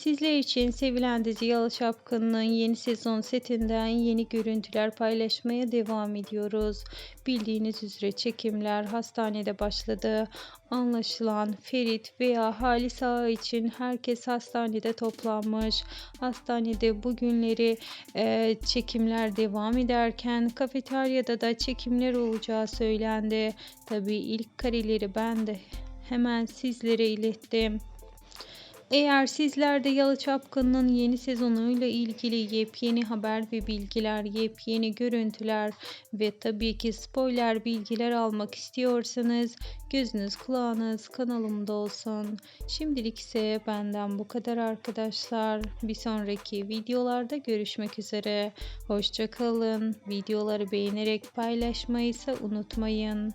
Sizler için sevilen dizi Yalı Çapkın'ın yeni sezon setinden yeni görüntüler paylaşmaya devam ediyoruz. Bildiğiniz üzere çekimler hastanede başladı. Anlaşılan Ferit veya Halis Ağa için herkes hastanede toplanmış. Hastanede bugünleri e, çekimler devam ederken kafeteryada da çekimler olacağı söylendi. Tabii ilk kareleri ben de hemen sizlere ilettim. Eğer sizler de Yalı Çapkın'ın yeni sezonuyla ilgili yepyeni haber ve bilgiler, yepyeni görüntüler ve tabii ki spoiler bilgiler almak istiyorsanız gözünüz kulağınız kanalımda olsun. Şimdilik ise benden bu kadar arkadaşlar. Bir sonraki videolarda görüşmek üzere. Hoşçakalın. Videoları beğenerek paylaşmayı ise unutmayın.